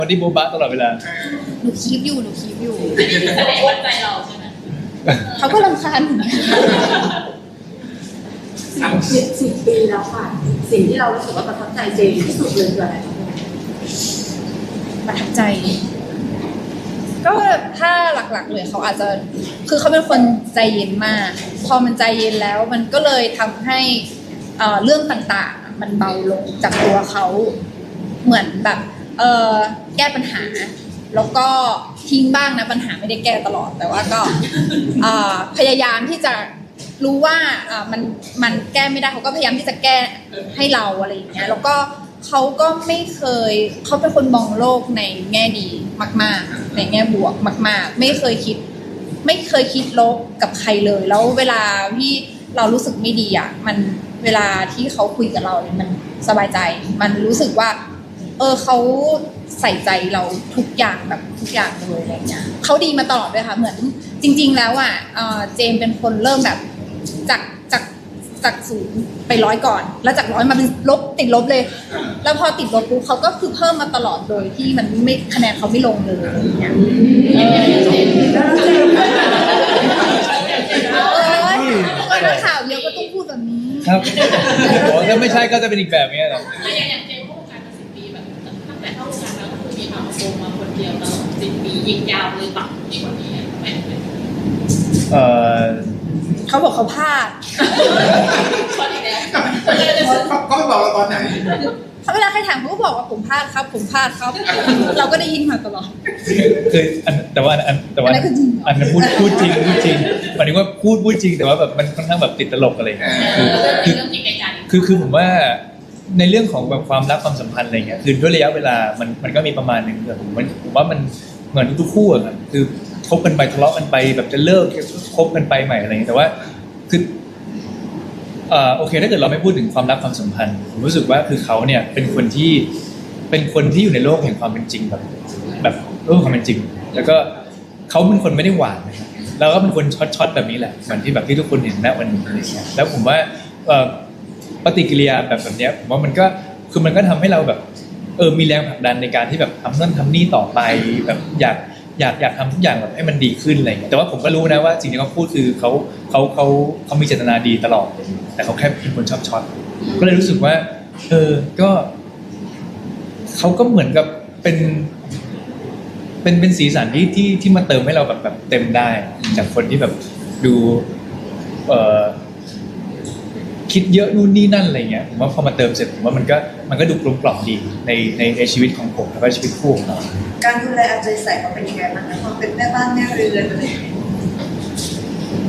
คนที่โบ๊ะบะตลอดเวลา หนูคีบอยู่หนูคีบอยู่แสดงว่าใจเราใช่ไหมเขาก็รำคาญหนูสิบสิบปีแล้วค่ะ สิ่งที่เรารู้สึกว่าประทับใจเจนที่สุดเลยคืออะไรคะประทับใจ ก็ถ้าหลักๆเลยเขาอาจจะคือเขาเป็นคนใจเย็นมาก พอมันใจเย็นแล้วมันก็เลยทำให้เอ่อเรื่องต่างๆ มันเบาลงจากตัวเขาเหมือนแบบเออ แก้ปัญหา แล้วก็ทิ้งบ้างนะปัญหาไม่ได้แก้ตลอด แต่ว่าก็พยายามที่จะรู้ว่ามันมันแก้ไม่ได้เขาก็พยายามที่จะแก้ให้เราอะไรอย่างเงี้ยแล้วก็เขาก็ไม่เคยเขาเป็นคนมองโลกในแง่ดีมาก ๆ ในแง่บวกมาก ๆ ไม่เคยคิด ไม่เคยคิดลบกับใครเลย แล้วเวลาที่เรารู้สึกไม่ดีอะมันเวลาที่เขาคุยกับเราเนี่ยมันสบายใจ มันรู้สึกว่า เออเขาใส่ใจเราทุกอย่างแบบทุกอย่างเลยอะไรเงี้ยเขาดีมาตลอดด้วยค่ะ เหมือนจริง ๆ แล้วอะเอ่อเจมเป็นคนเริ่มแบบจากจากจากศูนย์ไปร้อยก่อน แล้วจากร้อยมาเป็นลบติดลบเลย แล้วพอติดลบปุ๊บเขาก็คือเพิ่มมาตลอดโดยที่มันไม่คะแนนเขาไม่ลงเลยอะไรเงี้ยเอ้ยนักข่าวเยอะก็ต้องพูดแบบนี้ ครับโอ้ถ้าไม่ใช่ก็จะเป็นอีกแบบนี้แหละ ยิงยาวเลยปักดีกว่านี้ทำไมถึงเป็นเอ่อเขาบอกเขาพลาดข้อที่แล้วเขาไม่บอกเราตอนไหนเขาเวลาใครถามเขาก็บอกว่าผมพลาดครับ ผมพลาดครับ เราก็ได้ยินมาตลอดคืออันแต่ว่าอันแต่ว่าอันนั้นคือจริงเหรออัอันนั้นพูดพูดจริงพูดจริงหมายถึงว่าพูดพูดจริงแต่ว่าแบบมันค่อนข้างแบบติดตลกอะไรอย่างเงี้ยเป็นเรื่องจริงในใจคือคือผมว่าในเรื่องของแบบความรักความสัมพันธ์อะไรเงี้ยคือด้วยระยะเวลามันมันก็มีประมาณหนึ่งแต่ผมว่าผมว่ามัน เหมือนทุกๆคู่อะคือคบกันไปทะเลาะกันไป แบบจะเลิกคบกันไปใหม่อะไรเงี้ยแต่ว่าคืออ่อโอเค ถ้าเกิดเราไม่พูดถึงความรักความสัมพันธ์ผมรู้สึกว่าคือเขาเนี่ยเป็นคนที่เป็นคนที่อยู่ในโลกแห่งความเป็นจริงแบบแบบโลกแห่งความเป็นจริง แล้วก็เขาเป็นคนไม่ได้หวานนะครับแล้วก็เป็นคนช็อตๆแบบนี้แหละเหมือนที่แบบที่ทุกคนเห็นณวันนี้อะไรเงี้ยแล้วผมว่าปฏิกิริยาแบบแบบเนี้ยผมว่ามันก็คือมันก็ทำให้เราแบบ เออมีแรงผลักดันในการที่แบบทำนั่นทำนี่ต่อไปแบบอยากอยากอยากทำทุกอย่างแบบให้มันดีขึ้นอะไรอย่างเงี้ยแต่ว่าผมก็รู้นะว่าสิ่งที่เขาพูดคือเขาเขาเขาเขามีเจตนาดีตลอด แต่เขาแค่เป็นคนชอบช็อตก็เลยรู้สึกว่า เออก็เขาก็เหมือนกับเป็น เป็นเป็นสีสันที่ที่ที่มาเติมให้เราแบบแบบเต็มได้ จากคนที่แบบดู เอ่อ คิดเยอะนู่นนี่นั่นอะไรเงี้ยผมว่าพอมาเติมเสร็จผมว่ามันก็มันก็ดูกลมกล่อมดีในในในชีวิตของผมแล้วก็ชีวิตคู่ของเราการดูแลเอาใจใส่เขาเป็นยังไงบ้างคะความเป็นแม่บ้านแม่เรือนอะไรอย่างเงี้ย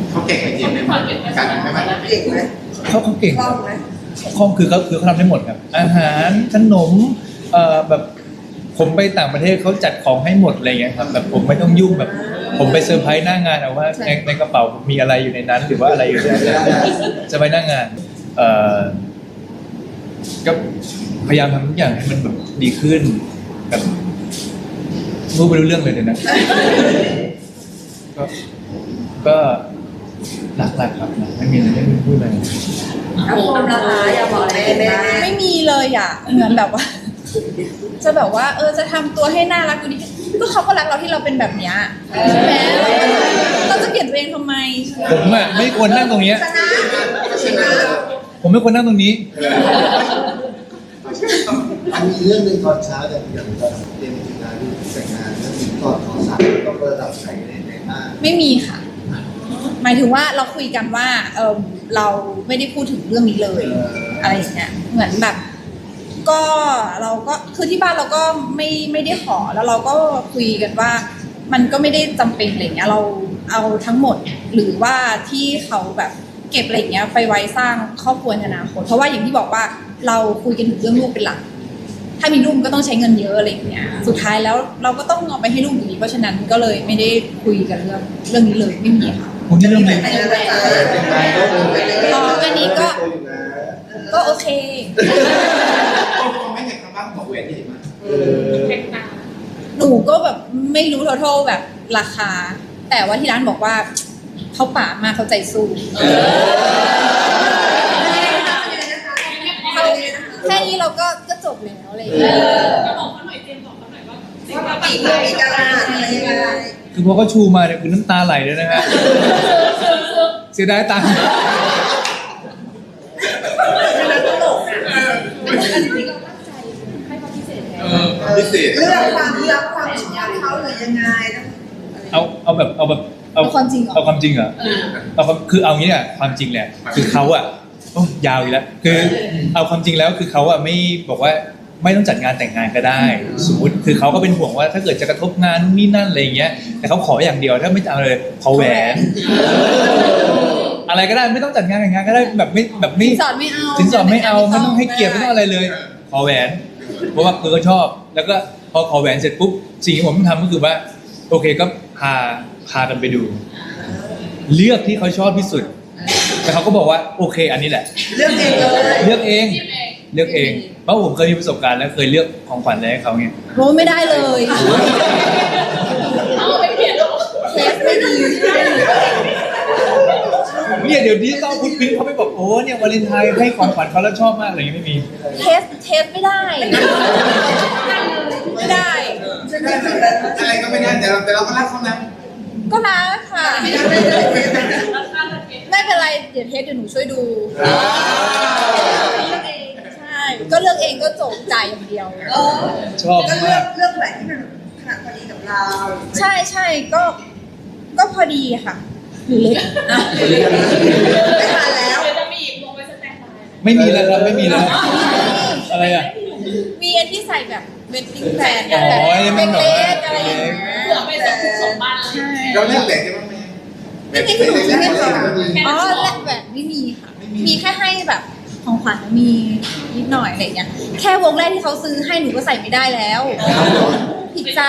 เขาเก่งไหมเจมส์ไหมการเป็นแม่บ้านเก่งไหมเขาเขาเก่งคล่องไหมคล่องคือเขาคือเขาทำได้หมดครับ อาหารขนมเอ่อแบบผมไปต่างประเทศเขาจัดของให้หมดอะไรเงี้ยครับแบบผมไม่ต้องยุ่งแบบ ผมไปเซอร์ไพรส์หน้างานเอาว่าในในกระเป๋าผมมีอะไรอยู่ในนั้น หรือว่าอะไรอยู่ในนั้นจะไปหน้างาน เอ่อก็พยายามทำทุกอย่างให้มันแบบดีขึ้นแบบพูดไม่รู้เรื่องเลยเดี๋ยวนะ ก็ก็หลักๆครับไม่มีอะไรไม่มีพูดอะไรเอาความรักนะอย่าบอกแม่แม่ไม่มีเลยอะเหมือนแบบว่า จะแบบว่า เออจะทำตัวให้น่ารักดูดีก็เขาก็รักเราที่เราเป็นแบบเนี้ยใช่ไหมเราจะเปลี่ยนตัวเองทำไม ผมอะไม่ควรนั่งตรงเนี้ย ชนะชนะ ผมไม่ควรนั่งตรงนี้ อันมีเรื่องหนึ่งตอนเช้าแต่อย่างตอนเรียนทีมงานที่แต่งงานแล้วมีก่อนขอสารต้องระดับไหนในในหน้าไม่มีค่ะ หมายถึงว่าเราคุยกันว่าเออเราไม่ได้พูดถึงเรื่องนี้เลย อะไรอย่างเงี้ยเหมือนแบบ ก็เราก็คือที่บ้านเราก็ไม่ไม่ได้ขอแล้วเราก็คุยกันว่า มันก็ไม่ได้จำเป็นอะไรเงี้ยเราเอาทั้งหมดหรือว่าที่เขาแบบ เก็บอะไรเงี้ยไปไว้สร้างครอบครัวในอนาคตเพราะว่าอย่างที่บอกว่าเราคุยกันถึงเรื่องลูกเป็นหลัก ถ้ามีลูกก็ต้องใช้เงินเยอะอะไรอย่างเงี้ยสุดท้ายแล้วเราก็ต้องเอาไปให้ลูกอยู่ดีเพราะฉะนั้นก็เลยไม่ได้คุยกันเรื่องเรื่องนี้เลยไม่มีค่ะผมที่เรื่องแต่นี้งงานแล้วจ้าแต่งงานก็เอออ๋ออันนี้ก็ ก็โอเคไม่เห็นคำว่าหัวแหวนใหญ่มากเออเทคนาหนูก็แบบไม่รู้ท a l แบบราคา แต่ว่าที่ร้านบอกว่า เขาป่ามากเขาใจสู้เขาแค่นี้เราก็ก็จบแล้วอะไรอย่างเงี้ยก็บอกเขาหน่อยเจมส์บอกเขาหน่อยว่ากี่เรื่องกี่กะลาอะไรยังไงคือพอเขาชูมาเนี่ยคือน้ำตาไหลเลยนะฮะเสียดายตังค์เออพิเศษเรื่องความรักความชอบเขาหรือยังไงต้องเอาเอาแบบเอาแบบ เอาความจริงเหรอ เอาความจริงเหรอเอาความคือเอางี้เนี่ยความจริงเนี่ยคือเขาอะโอ้ยาวอีกแล้วคือเอาความจริงแล้วคือเขาอะไม่บอกว่าไม่ต้องจัดงานแต่งงานก็ได้ สมมติคือเขาก็เป็นห่วงว่าถ้าเกิดจะกระทบงานนู่นนี่นั่นอะไรอย่างเงี้ย แต่เขาขออย่างเดียวถ้าไม่เอาเลยขอแหวน อะไรก็ได้ไม่ต้องจัดงานแต่งงานก็ได้แบบไม่แบบไม่สินสอดไม่เอาสินสอดไม่เอาไม่ต้องให้เกียรติไม่ต้องอะไรเลย ขอแหวน เพราะว่าคือเขาชอบ แล้วก็พอขอแหวนเสร็จปุ๊บสิ่งที่ผมต้องทำก็คือว่า โอเคก็พา พากันไปดู เลือกที่เขาชอบที่สุด แต่เขาก็บอกว่าโอเค อันนี้แหละ เรื่องเองเลยเลือกเองจิ้มเองเลือกเอง เพราะผมเคยมีประสบการณ์แล้วเคยเลือกของขวัญอะไรให้เขาไงโอ้ไม่ได้เลยเอาไปเปลี่ยนแล้วเทสไม่ดีเนี่ยเดี๋ยวนี้ต้องพุทพิงเขาไปบอกโอ้เนี่ยวาเลนไทน์ให้ของขวัญเขาแล้วชอบมากอะไรอย่างเงี้ยไม่มี เทสเทสไม่ได้ ไม่ได้ อะไรก็ไม่ได้แต่เราแต่เราก็รักเขานะ ก็รักค่ะราคาจะเปลี่ยนไม่เป็นไรเดี๋ยวเทสเดี๋ยวหนูช่วยดูเลือกเองใช่ ก็เลือกเองก็จบจ่ายอย่างเดียวเออชอบก็เลืมาอกกเลือกแหวนที่มันขนาดพอดีกับเราใช่ใช่ก็ ก็พอดีค่ะหรือเล็กอะไม่ทันแล้วเดี๋ยวจะมีอีกลงไว้สแตนบายนะไม่มีแล้วครับไม่มีแล้วอะไรอะ มีอันที่ใส่แบบเวดดิ้งแฟนอ๋อแบบยังไม่หนอเล็กๆอะไรอย่างเงี้ย เลยใช่เราเลือกแหวนได้บ้างไหมไม่มีที่หนูซื้อให้เขาอ๋อและแบบไม่มีค่ะ มีแค่ให้แบบของขวัญมีนิดหน่อยอะไรเงี้ย แค่วงแรกที่เขาซื้อให้หนูก็ใส่ไม่ได้แล้ว ผิดใจ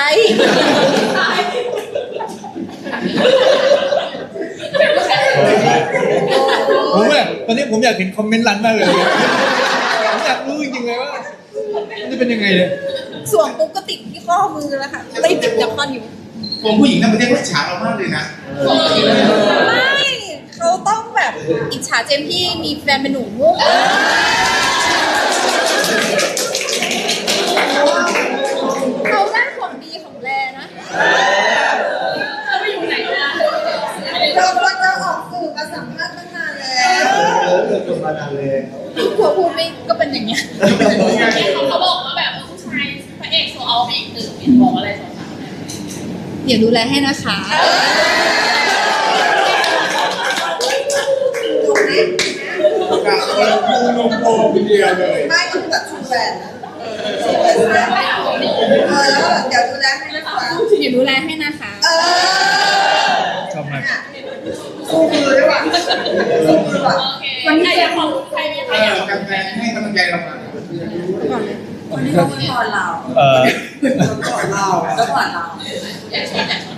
ผมอะตอนนี้ผมอยากเห็นคอมเมนต์รันมากเลยผมอยากรู้จริงๆเลยว่ามันจะเป็นยังไงเลย สวมปุ๊บก็ติดที่ข้อมือแล้วค่ะไม่ติดกับคอนอยู่ ผมผู้หญิงทั้งประเทศเขาฉาเรามากเลยนะ ไม่เขาต้องแบบอิจฉาเจมส์ที่มีแฟนเป็นหนูเขาได้ของดีของแรนะจะไปอยู่ไหนนะเราควรจะออกสื่อมาสัมภาษณ์ตั้งนานแล้วเลิกกันมานานเลยพอพูดไม่ก็เป็นอย่างเงี้ยเข ยวดูแลให้นะคะถูกไหมกับคนดูนมโตคนเดียวเลยไม่ต้องแบบชูแหวนชูแหวนนะเออแล้วแบบเดี๋ยวดูแลให้นะคะเดี๋ยวดูแลให้นะคะ เออชอบมากสู้มือด้วยว่ะสู้มือว่ะวันนี้อยากขอบคุณใครไหมเอคะอยากกับแฟนให้กำลังใจเรามา วันนี้เราไม่พอเราเอ่อก่อนเราแล้วก่อนเราอยากชวนอยากชวน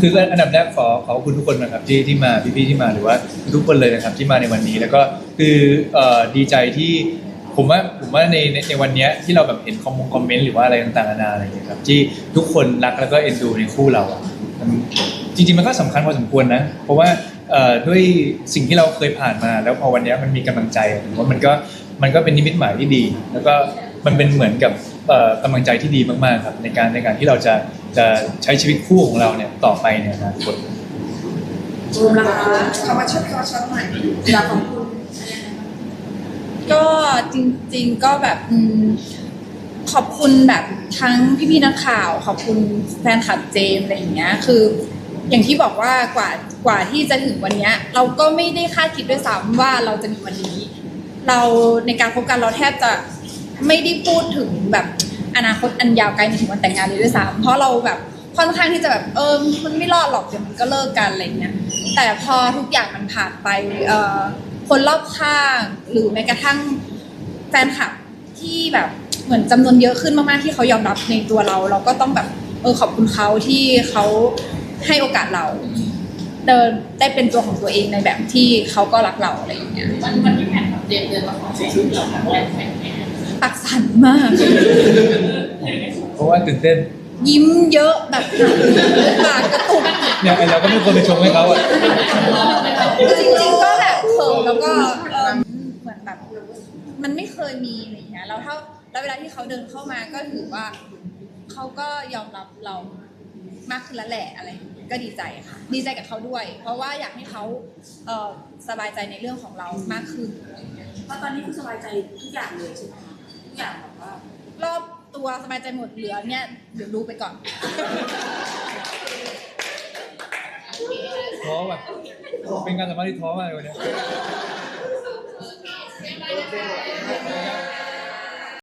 คืออันดับแรกขอขอบคุณทุกคนนะครับที่ที่มาพี่ๆที่มาหรือว่าทุกคนเลยนะครับที่มาในวันนี้แล้วก็คือเอ่อดีใจที่ผมว่าผมว่าในในในวันเนี้ยที่เราแบบเห็นคอมมงคอมเมนต์หรือว่าอะไรต่างๆนานาอะไรอย่างเงี้ยครับที่ทุกคนรักแล้วก็เอ็นดูในคู่เราอะมันจริงๆมันก็สำคัญพอสมควรนะ เพราะว่าเอ่อด้วยสิ่งที่เราเคยผ่านมา แล้วพอวันเนี้ยมันมีกำลังใจผมว่ามันก็มันก็เป็นนิมิตหมายที่ดี แล้วก็ มันเป็นเหมือนกับเอ่อกำลังใจที่ดีมากๆครับในการในการที่เราจะจะใช้ชีวิตคู่ของเราเนี่ยต่อไปในอนาคตบูมนะคะเขามาชดเขาชดหน่อยอยากของคุณก็จริง ๆก็แบบอืมขอบคุณแบบทั้งพี่ๆนักข่าว ขอบคุณแฟนคลับเจมส์อะไรอย่างเงี้ยคือ อย่างที่บอกว่ากว่ากว่าที่จะถึงวันเนี้ยเราก็ไม่ได้คาดคิดด้วยซ้ำว่าเราจะมีวันนี้ เราในการพบกันเราแทบจะ ไม่ได้พูดถึงแบบอนาคตอันยาวไกลในถึงวันแต่งงานเลยด้วยซ้ำเพราะเราแบบค่อนข้างที่จะแบบเออมันไม่รอดหรอกเดี๋ยวมันก็เลิกกันอะไรเงี้ยแต่พอทุกอย่างมันผ่านไปเออคนรอบข้างหรือแม้กระทั่งแฟนคลับที่แบบเหมือนจำนวนเยอะขึ้นมากๆที่เขายอมรับในตัวเรา เราก็ต้องแบบเออขอบคุณเขาที่เขาให้โอกาสเราเดินได้เป็นตัวของตัวเองในแบบที่เขาก็รักเราอะไรอย่างเงี้ยวันวันที่แฟนคลับเจมเดินมาขอถ่ายรูปเราแรก แฟนแฟนปักสันมาก เพราะว่าตื่นเต้นยิ้มเยอะแบบปากกระตุกเนี่ยไอเราก็ไม่ควรไปชงให้เขาอะจริงๆก็แบบเขินแล้วก็เออเหมือนแบบมันไม่เคยมีอะไรอย่างเงี้ยแล้วถ้าแล้วเวลาที่เขาเดินเข้ามาก็ถือว่าเขาก็ยอมรับเรามากขึ้นแล้วแหละอะไรอย่างเงี้ยก็ดีใจค่ะ ดีใจกับเขาด้วย เพราะว่าอยากให้เขาเอ่อสบายใจในเรื่องของเรามากขึ้นเพราะตอนนี้คือสบายใจทุกอย่างเลยใช่ไหมคะทุก อย่างแบบว่ารอบตัวสบายใจหมดเหลือเนี่ยเดี๋ยวดูไปก่อน ท้อแบบเป็นการสัมภาษณ์ที่ท้อมากเลยวันเนี้ย โอเค